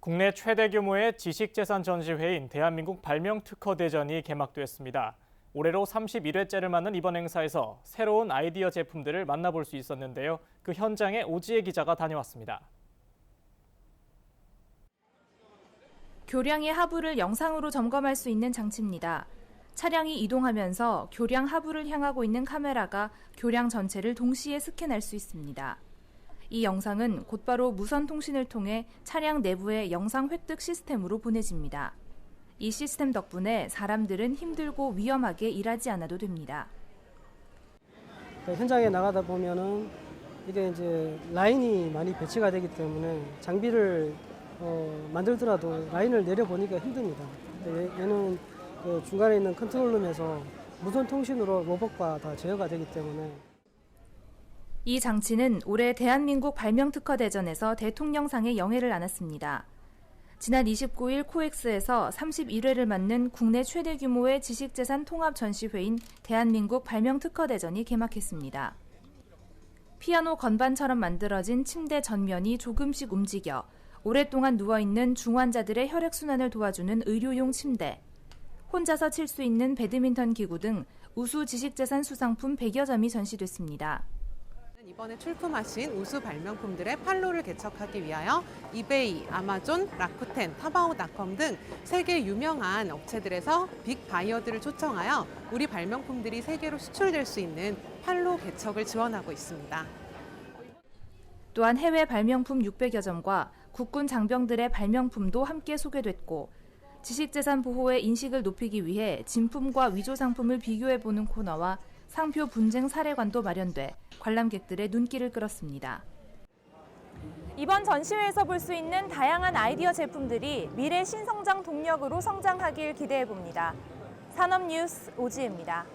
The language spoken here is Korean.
국내 최대 규모의 지식재산 전시회인 대한민국 발명특허대전이 개막됐습니다. 올해로 31회째를 맞는 이번 행사에서 새로운 아이디어 제품들을 만나볼 수 있었는데요. 그 현장에 오지혜 기자가 다녀왔습니다. 교량의 하부를 영상으로 점검할 수 있는 장치입니다. 차량이 이동하면서 교량 하부를 향하고 있는 카메라가 교량 전체를 동시에 스캔할 수 있습니다. 이 영상은 곧바로 무선 통신을 통해 차량 내부의 영상 획득 시스템으로 보내집니다. 이 시스템 덕분에 사람들은 힘들고 위험하게 일하지 않아도 됩니다. 그 현장에 나가다 보면은 이게 이제 라인이 많이 배치가 되기 때문에 장비를 어, 만들더라도 라인을 내려보니까 힘듭니다. 얘는 그 중간에 있는 컨트롤 룸에서 무선 통신으로 로봇과 다 제어가 되기 때문에 이 장치는 올해 대한민국 발명특허대전에서 대통령상의 영예를 안았습니다. 지난 29일 코엑스에서 31회를 맞는 국내 최대 규모의 지식재산 통합 전시회인 대한민국 발명특허대전이 개막했습니다. 피아노 건반처럼 만들어진 침대 전면이 조금씩 움직여 오랫동안 누워있는 중환자들의 혈액순환을 도와주는 의료용 침대, 혼자서 칠 수 있는 배드민턴 기구 등 우수 지식재산 수상품 100여 점이 전시됐습니다. 이번에 출품하신 우수 발명품들의 판로를 개척하기 위하여 이베이, 아마존, 라쿠텐, 타바오닷컴 등 세계 유명한 업체들에서 빅 바이어들을 초청하여 우리 발명품들이 세계로 수출될 수 있는 판로 개척을 지원하고 있습니다. 또한 해외 발명품 600여 점과 국군 장병들의 발명품도 함께 소개됐고 지식재산 보호의 인식을 높이기 위해 진품과 위조 상품을 비교해보는 코너와 상표 분쟁 사례관도 마련돼 관람객들의 눈길을 끌었습니다. 이번 전시회에서 볼 수 있는 다양한 아이디어 제품들이 미래 신성장 동력으로 성장하길 기대해 봅니다. 산업 뉴스 오지혜입니다.